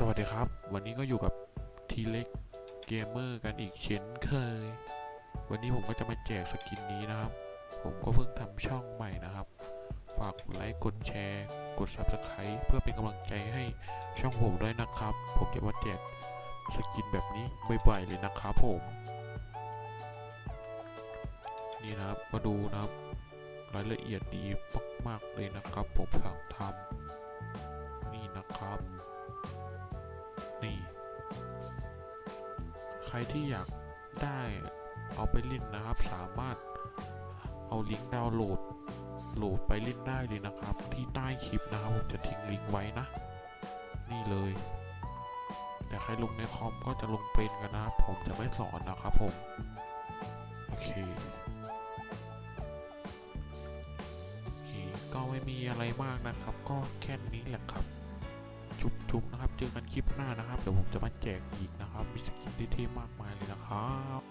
สวัสดีครับ วันนี้ก็อยู่กับทีเล็กเกมเมอร์กันอีกเช่นเคย วันนี้ผมก็จะมาแจกสกินนี้นะครับ ผมก็เพิ่งทำช่องใหม่นะครับ ฝากไลค์กดแชร์ กด Subscribe เพื่อเป็นกำลังใจให้ช่องผมด้วยนะครับ ผมจะมาแจกสกินแบบนี้บ่อยๆเลยนะครับผม นี่นะครับมาดูนะครับ รายละเอียดดีมากๆเลยนะครับ ผมสั่งทำนี่นะครับ ใครที่อยากได้เอาไปเล่นนะครับ สามารถเอาลิงก์ดาวน์โหลดโหลดไปเล่นได้เลยนะครับ ที่ใต้คลิปนะครับผมจะทิ้งลิงก์ไว้นะ นี่เลย แต่ใครลงในคอมก็จะลงเป็นกันนะครับ ผมจะไม่สอนนะครับผม โอเคก็ไม่มีอะไรมากนะครับ ก็แค่นี้แหละครับชุบๆนะครับ เจอกันคลิปหน้านะครับ เดี๋ยวผมจะมาแจกอีกนะครับ มีสกินเท่ๆมากมายเลยนะครับ